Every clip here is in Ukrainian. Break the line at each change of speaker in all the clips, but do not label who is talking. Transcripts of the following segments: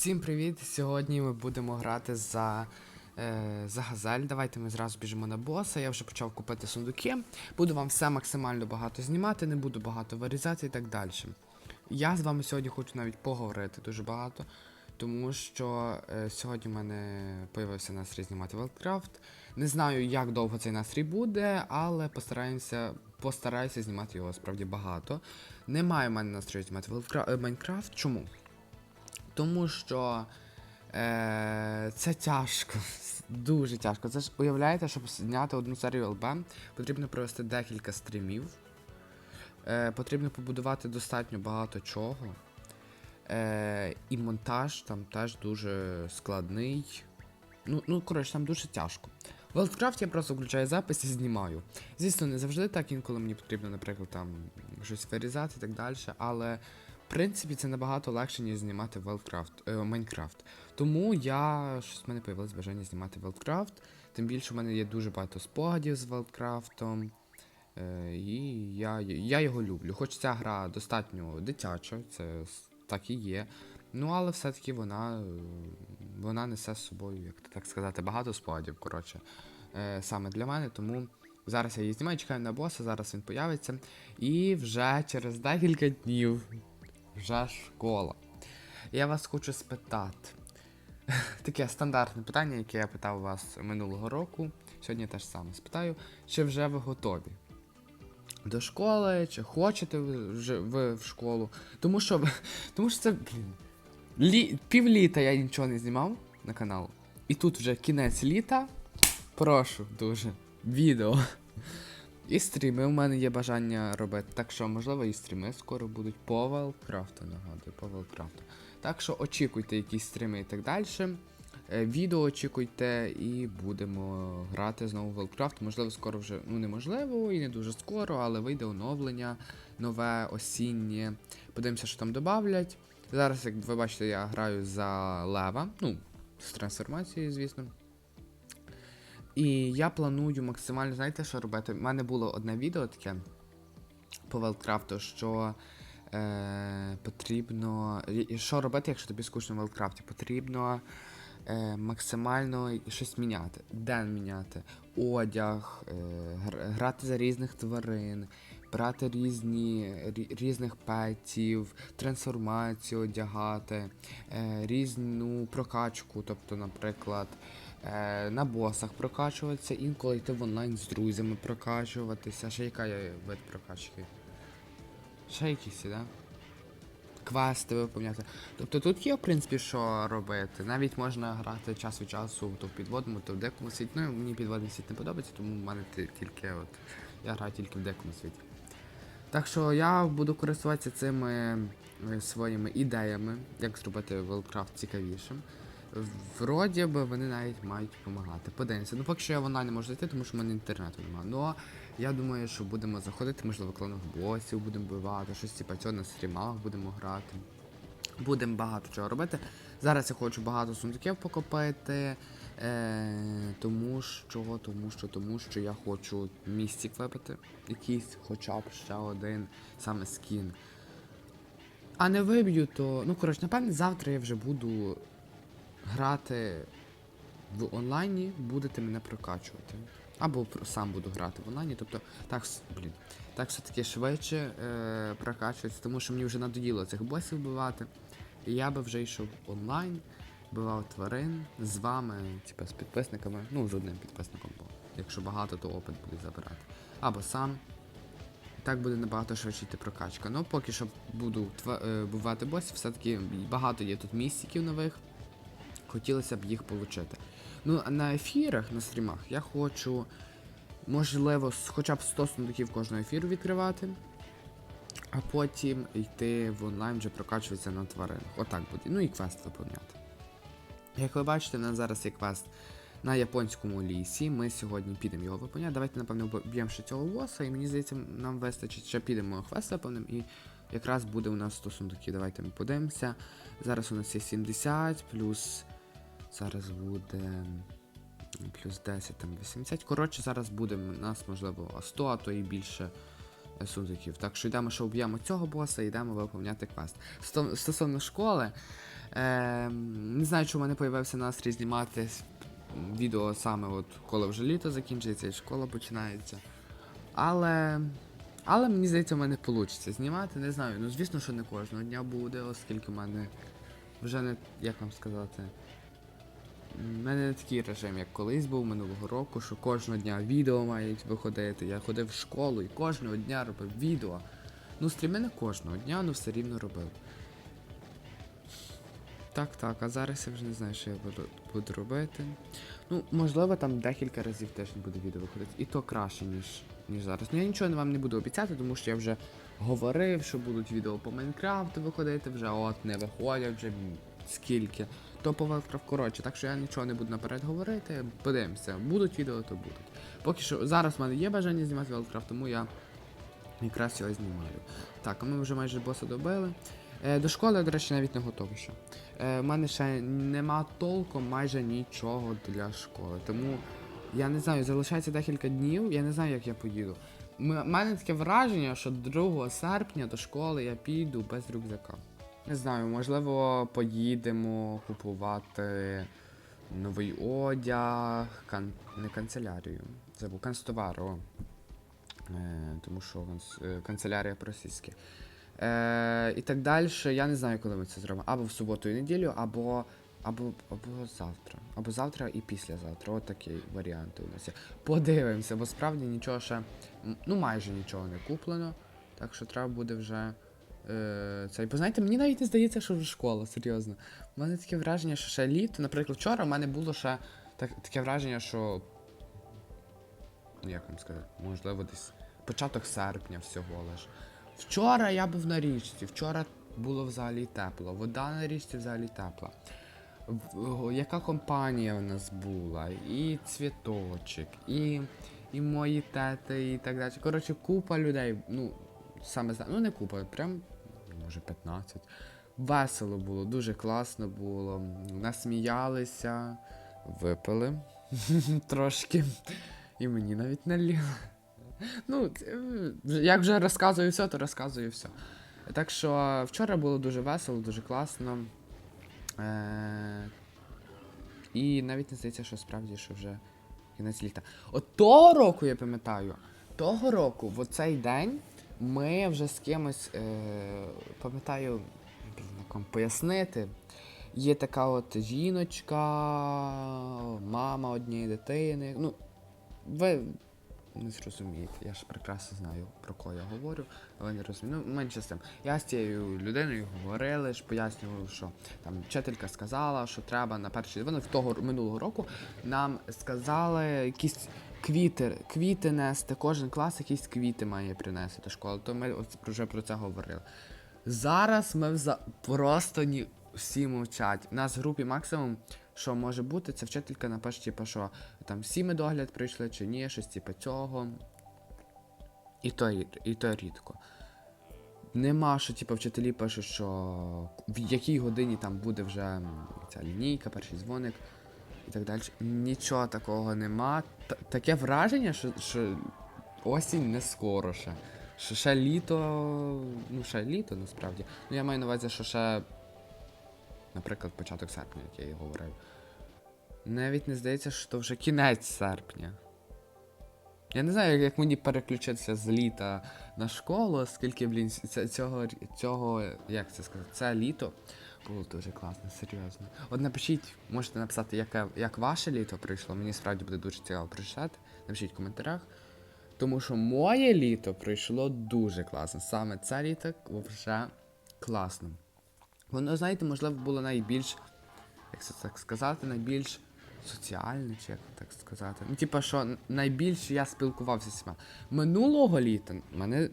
Всім привіт! Сьогодні ми будемо грати за, е, за газель. Давайте ми зразу біжимо на боса. Я вже почав купити сундуки. Буду вам все максимально багато знімати, не буду багато вирізати і так далі. Я з вами сьогодні хочу навіть поговорити дуже багато, тому що е, сьогодні в мене появився настрій знімати Wildcraft. Не знаю, як довго цей настрій буде, але постараємося, постараюся знімати його справді багато. Немає в мене настрою знімати е, Майнкрафт. Чому? Тому що е, це тяжко. Дуже тяжко. Це ж уявляєте, щоб зняти одну серію ЛБ, потрібно провести декілька стрімів. Е, потрібно побудувати достатньо багато чого. Е, і монтаж там теж дуже складний. Ну, ну коротше, там дуже тяжко. В Wildcraft я просто включаю запис і знімаю. Звісно, не завжди так, інколи мені потрібно, наприклад, там щось вирізати і так далі, але в принципі, це набагато легше, ніж знімати Wildcraft, е, Майнкрафт. Тому я щось в мене появилось бажання знімати Wildcraft. Тим більше в мене є дуже багато спогадів з Wildcraft. Е, і я, я його люблю. Хоч ця гра достатньо дитяча, це так і є. Ну, але все-таки вона, вона несе з собою, як так сказати, багато спогадів, коротше, е, саме для мене. Тому зараз я її знімаю, чекаю на боса, зараз він появиться. І вже через декілька днів вже школа. Я вас хочу спитати. Таке стандартне питання, яке я питав вас минулого року. Сьогодні теж саме спитаю. Чи вже ви готові? До школи, чи хочете ви ви в школу? Тому що. Тому що це, блін. Лі... Півліта я нічого не знімав на канал. І тут вже кінець літа. Прошу дуже. Відео. І стріми у мене є бажання робити. Так що, можливо, і стріми скоро будуть по Велкрафту, нагадую, по Велкрафту. Так що очікуйте якісь стріми і так далі. Е, Відео очікуйте і будемо грати знову в Велкрафт. Можливо, скоро вже, ну неможливо і не дуже скоро, але вийде оновлення нове, осіннє. Подивимося, що там додавлять. Зараз, як ви бачите, я граю за лева. Ну, з трансформацією, звісно. І я планую максимально, знаєте, що робити? У мене було одне відео таке по Велкрафту, що е, потрібно. Що робити, якщо тобі скучно в Велкрафті? Потрібно е, максимально щось міняти. Ден міняти, одяг, е, грати за різних тварин, брати різні, різних петів, трансформацію одягати, е, різну прокачку, тобто, наприклад. Е, на босах прокачуватися, інколи йти в онлайн з друзями прокачуватися. Ще яка є вид прокачки? Ще якісь, да? Квести виповняти. Тобто тут є, в принципі, що робити. Навіть можна грати час від часу то в підводному, то в декому світі. Ну, мені підводний світ не подобається, тому в мене тільки от. Я граю тільки в декому світі. Так що я буду користуватися цими е, своїми ідеями, як зробити Worldcraft цікавішим. Вроді би вони навіть мають допомагати. Подивимося. Ну поки що я в онлайн не можу зайти, тому що в мене інтернету немає. Ну я думаю, що будемо заходити, можливо, кланових босів будемо вбивати, щось типа цього на стрімах будемо грати. Будемо багато чого робити. Зараз я хочу багато сундуків покопити. Е, тому що, тому що, тому що я хочу містик випити. Якийсь хоча б ще один саме скін. А не виб'ю, то. Ну, коротше, напевне, завтра я вже буду грати в онлайні, будете мене прокачувати. Або сам буду грати в онлайні. Тобто, так, блін, так все-таки швидше е, прокачується, тому що мені вже надоїло цих босів вбивати. І я би вже йшов онлайн, вбивав тварин з вами, типу з підписниками, ну з одним підписником, бо якщо багато, то опит буде забирати. Або сам. Так буде набагато швидше йти прокачка. Ну, поки що буду е, вбивати босів, все-таки багато є тут містиків нових. Хотілося б їх отримати. Ну, а на ефірах, на стрімах, я хочу, можливо, хоча б 100 сундуків кожного ефіру відкривати, а потім йти в онлайн вже прокачуватися на тваринах. Отак буде. Ну і квест виповняти. Як ви бачите, в нас зараз є квест на японському лісі. Ми сьогодні підемо його виповняти. Давайте, напевно, б'ємо ще цього боса, і мені здається, нам вистачить, ще підемо квест виповнимо, і якраз буде у нас 100 сундуків. Давайте ми подивимося. Зараз у нас є 70, плюс зараз буде плюс 10, там 80. Коротше, зараз буде у нас, можливо, 100, а то і більше сундуків. Так що йдемо, що вб'ємо цього боса, і йдемо виповняти квест. Стосовно школи, Е, не знаю, чому мене появився настрій знімати відео саме от коли вже літо закінчується і школа починається. Але. Але мені здається, в мене вийде знімати. Не знаю. Ну звісно, що не кожного дня буде, оскільки в мене вже не. як вам сказати. У мене не такий режим, як колись був минулого року, що кожного дня відео мають виходити. Я ходив в школу і кожного дня робив відео. Ну, стріми не кожного дня, але все рівно робив. Так, так, а зараз я вже не знаю, що я буду, робити. Ну, можливо, там декілька разів в тиждень буде відео виходити. І то краще, ніж, ніж зараз. Ну я нічого вам не буду обіцяти, тому що я вже говорив, що будуть відео по Майнкрафту виходити, вже от не виходять, вже скільки. То по Велкрафт коротше, так що я нічого не буду наперед говорити. Подивимося, будуть відео, то будуть. Поки що зараз в мене є бажання знімати Велкрафт, тому я якраз його знімаю. Так, ми вже майже боса добили. Е, до школи, до речі, навіть не готовий ще. Е, в мене ще нема толком майже нічого для школи. Тому я не знаю, залишається декілька днів, я не знаю, як я поїду. У мене таке враження, що 2 серпня до школи я піду без рюкзака. Не знаю, можливо, поїдемо купувати новий одяг, кан... не канцелярію. Забув канцтовар, о. Е, тому що е, канцелярія російська. Е, і так далі. Я не знаю, коли ми це зробимо. Або в суботу і неділю, або, або, або завтра. Або завтра і післязавтра. От такі варіанти у нас є. Подивимося, бо справді нічого ще. Ну, майже нічого не куплено. Так що треба буде вже. Е, цей. Бо знаєте, мені навіть не здається, що вже школа, серйозно. У мене таке враження, що ще літо. Наприклад, вчора в мене було ще так, таке враження, що. Ну, як вам сказати, можливо, десь початок серпня всього лиш. Вчора я був на річці, вчора було взагалі тепло. Вода на річці взагалі тепла. Яка компанія в нас була, і цвіточок, і, і мої тети, і так далі. Коротше, купа людей. Ну, саме ну не купа, прям може 15. Весело було, дуже класно було. Насміялися, випили трошки. І мені навіть наліло. Ну, е, як вже розказую все, то розказую все. Так що вчора було дуже весело, дуже класно. Е- і навіть не здається, що справді, що вже кінець літа. От того року, я пам'ятаю, того року, в оцей день, ми вже з кимось, е- пам'ятаю, блін, пояснити. Є така от жіночка, мама однієї дитини. Ну, ви не зрозумієте, я ж прекрасно знаю, про кого я говорю, але не розумію. Ну, менше з тим. Я з цією людиною говорили, ж пояснював, що там вчителька сказала, що треба на перший. Вони в того минулого року нам сказали якісь квіти, квіти нести. Кожен клас якісь квіти має принести до школи. То ми вже про це говорили. Зараз ми вза... просто ні... всі мовчать. У нас в групі максимум, що може бути, це вчителька напише, типу, що там всі медогляд прийшли чи ні, щось типу цього. І то, і то рідко. Нема, що типу, вчителі пишуть, що в якій годині там буде вже ця лінійка, перший дзвоник і так далі. Нічого такого нема. Т- таке враження, що, що осінь не скоро ще. Що ще літо. Ну, ще літо насправді. Ну я маю на увазі, що ще. Наприклад, початок серпня, як я і говорив. Навіть не здається, що вже кінець серпня. Я не знаю, як мені переключитися з літа на школу, оскільки, блін, цього, цього, як це сказати, це літо було дуже класно, серйозно. От напишіть, можете написати, яке, як ваше літо прийшло. Мені справді буде дуже цікаво прочитати. Напишіть в коментарях. Тому що моє літо пройшло дуже класно. Саме це літо вже класно. Воно, знаєте, можливо, було найбільш, як це так сказати, найбільш соціальне, чи як так сказати. Ну, типа, що найбільше я спілкувався з всіма. Минулого літа в мене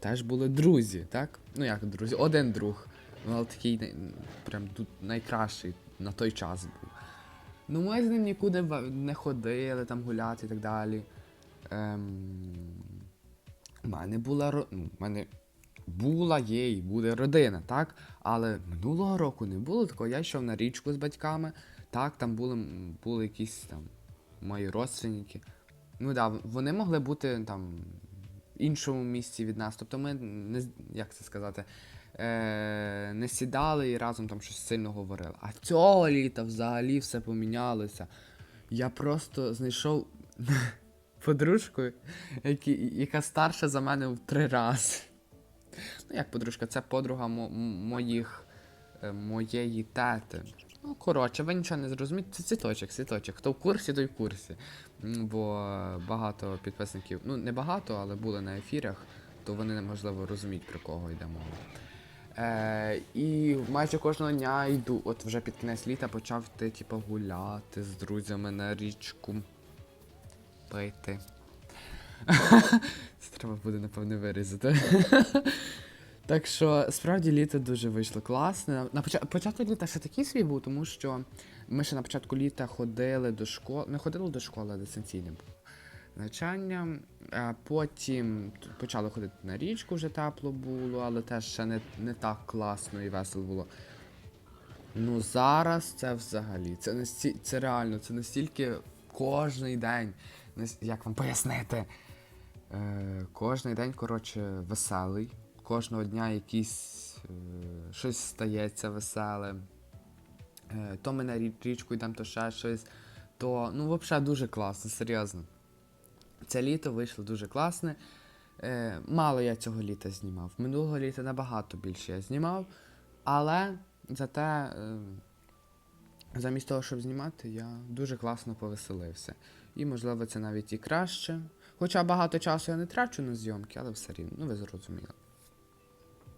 теж були друзі, так? Ну як друзі, один друг. Ну, але такий прям тут найкращий на той час був. Ну, ми з ним нікуди не ходили там гуляти і так далі. Ем... У мене була ну, в мене була, є і буде родина, так? Але минулого року не було такого. Я йшов на річку з батьками, так, там були, були якісь там мої родственники. Ну да, вони могли бути там в іншому місці від нас. Тобто ми не як це сказати. Е, не сідали і разом там щось сильно говорили. А цього літа взагалі все помінялося. Я просто знайшов подружку, яка старша за мене в три рази. Ну, як подружка, це подруга моїх, е, моєї тети. Ну, коротше, ви нічого не зрозумієте. Це цвіточок, цвіточок. Хто в курсі, той в курсі. Бо багато підписників, ну не багато, але були на ефірах, то вони можливо розуміють, про кого йде мова. Е, і майже кожного дня йду, от вже під кінець літа почав йти, типу, гуляти з друзями на річку. Пити. Це треба буде, напевне, вирізати. Так що справді літо дуже вийшло класне. На поча- початок літа ще такий свій був, тому що ми ще на початку літа ходили до школи. Не ходили до школи, було навчання. А потім почали ходити на річку, вже тепло було, але теж ще не, не так класно і весело було. Ну зараз це взагалі. Це насті... це реально, це настільки кожний день. Як вам пояснити? Е, кожний день, коротше, веселий. Кожного дня якийсь е, щось стається веселе. Е, то ми на річку йдемо, то ще щось. То, ну, взагалі дуже класно, серйозно. Це літо вийшло дуже класне. Е, мало я цього літа знімав. Минулого літа набагато більше я знімав. Але зате, е, замість того, щоб знімати, я дуже класно повеселився. І, можливо, це навіть і краще. Хоча багато часу я не трачу на зйомки, але все рівно, ну ви зрозуміли.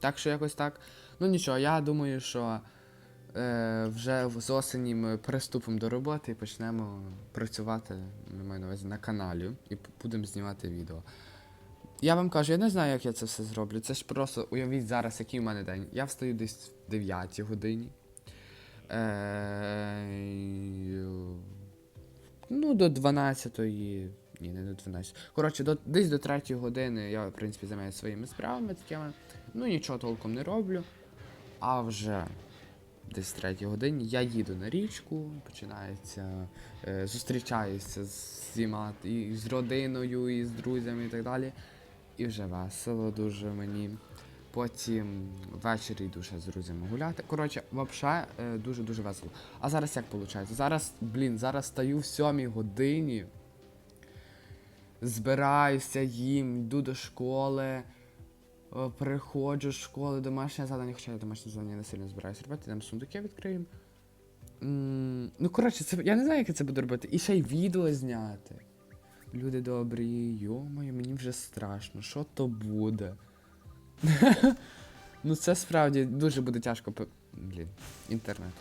Так що якось так. Ну нічого, я думаю, що вже з осені ми приступимо до роботи і почнемо працювати, я маю на увазі, на каналі і будемо знімати відео. Я вам кажу, я не знаю, як я це все зроблю. Це ж просто уявіть зараз, який у мене день. Я встаю десь в 9 годині. Е, ну, до 12-ї. Ні, не до 12. Коротше, до, десь до 3 години я, в принципі, займаюся своїми справами такими. Ну, нічого толком не роблю. А вже десь 3 годині я їду на річку, починається, е, зустрічаюся з всіма, і з родиною, і з друзями, і так далі. І вже весело дуже мені. Потім ввечері йду ще з друзями гуляти. Коротше, взагалі дуже-дуже весело. А зараз як виходить? Зараз, блін, зараз стаю в сьомій годині. Збираюся їм, йду до школи. Е, Приходжу з школи, домашнє завдання, хоча я домашнє завдання не сильно збираюся робити, там сундуки відкриємо. Ну, коротше, це, я не знаю, як це буду робити. І ще й відео зняти. Люди добрі, йомаю, мені вже страшно, що то буде? ну це справді дуже буде тяжко. Блін, інтернет.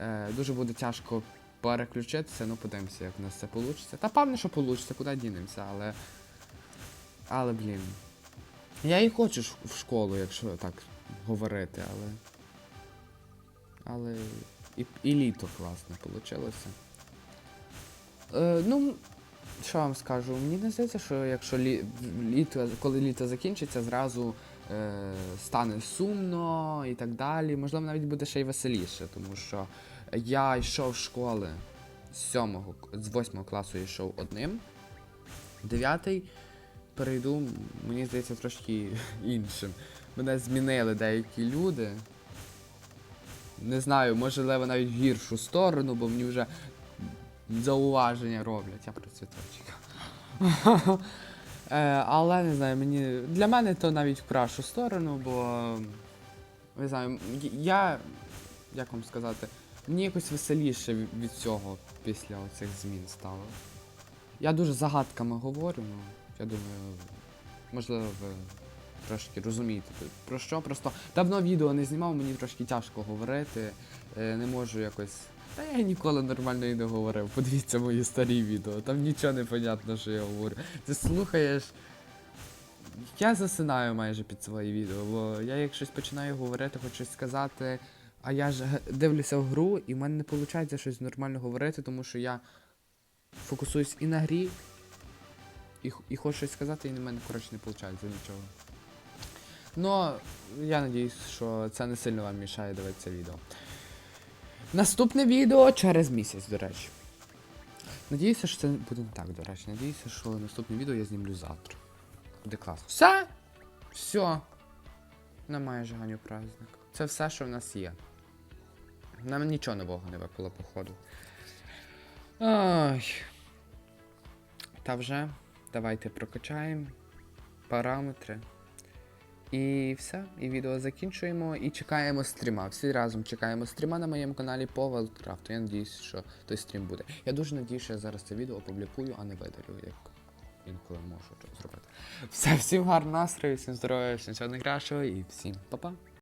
Е, дуже буде тяжко переключитися, ну подивимося, як у нас це вийде. Та певне, що вийде, куди дінемося, але. Але, блін. Я і хочу в школу, якщо так говорити, але. Але. І, і літо класне вийшло. Е, ну, що вам скажу? Мені не здається, що якщо лі, літо, коли літо закінчиться, зразу е, стане сумно і так далі. Можливо, навіть буде ще й веселіше, тому що я йшов з школи з сьомого, з восьмого класу йшов одним, дев'ятий перейду, мені здається, трошки іншим. Мене змінили деякі люди. Не знаю, можливо, навіть гіршу сторону, бо мені вже зауваження роблять. Я про цвіточок. Е, але не знаю, мені. Для мене то навіть в кращу сторону, бо. Не знаю, я. Як вам сказати, мені якось веселіше від цього після оцих змін стало. Я дуже загадками говорю, ну, я думаю, можливо, ви трошки розумієте. Про що? Просто давно відео не знімав, мені трошки тяжко говорити. е, Не можу якось. Та я ніколи нормально і не говорив. Подивіться мої старі відео, там нічого не понятно, що я говорю. Ти слухаєш. Я засинаю майже під свої відео, бо я як щось починаю говорити, хочу щось сказати, а я ж дивлюся в гру, і в мене не виходить щось нормально говорити, тому що я фокусуюсь і на грі, і, і хочу щось сказати, і на мене, коротше, не виходить нічого. Ну, я надіюсь, що це не сильно вам мішає дивитися відео. Наступне відео через місяць, до речі. Надіюся, що це буде не так, до речі. Надіюся, що наступне відео я знімлю завтра. Буде класно. Все? Все. Немає Жаню праздник. Це все, що в нас є. Нам нічого нового не випало, походу. Ой. Та вже, давайте прокачаємо параметри. І все, і відео закінчуємо і чекаємо стріма. Всі разом чекаємо стріма на моєму каналі по Wildcraft. Я надіюсь, що той стрім буде. Я дуже надіюсь, що я зараз це відео опублікую, а не видалю, як інколи можу зробити. Все, всім гарного настрою, всім здоров'я, всім всього найкращого і всім па-па.